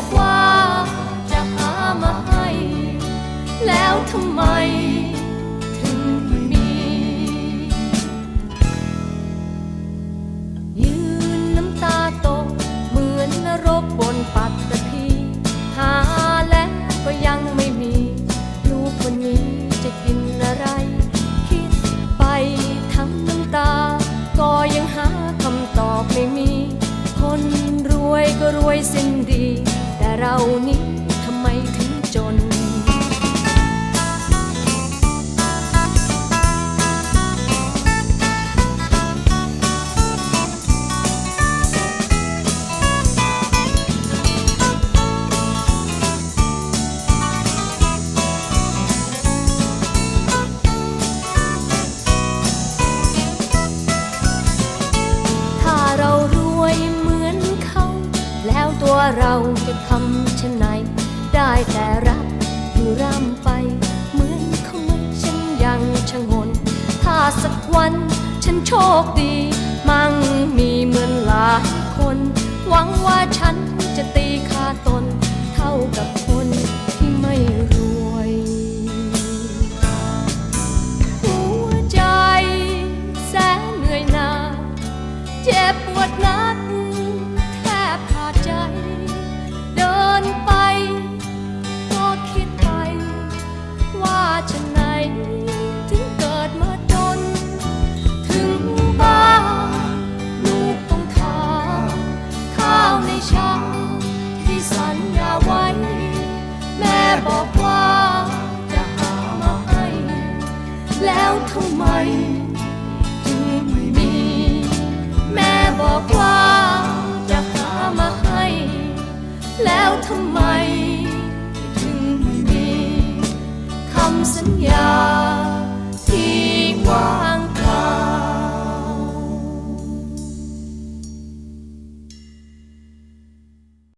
บอกว่าจะหามาให้ แล้วทำไมถึงไม่มี ยืนน้ำตาตก เหมือนนรกบนปัตตภีหาแล้วก็ยังไม่มี ลูกคนนี้จะกินอะไร คิดไปทั้งน้ำตา ก็ยังหาคำตอบไม่มี คนรวยก็รวยสิ้นดี ถึ เราจะทำเช่นไหน ได้แต่รับอยู่ร่ำไป เหมือนเขาไหมฉันยังชะงนถ้าสักวันฉันโชคดี มั่งมีเหมือนหลายคน หวังว่าฉันจะตีค่าตน เท่ากับคนที่ไม่รวยหัวใจแสนเหนื่อยหนาเจ็บ แล้วทำไมจึงไม่มี แม่บอกว่าจะหามาให้ แล้วทำไมถึงไม่มีคำสัญญาที่ว่า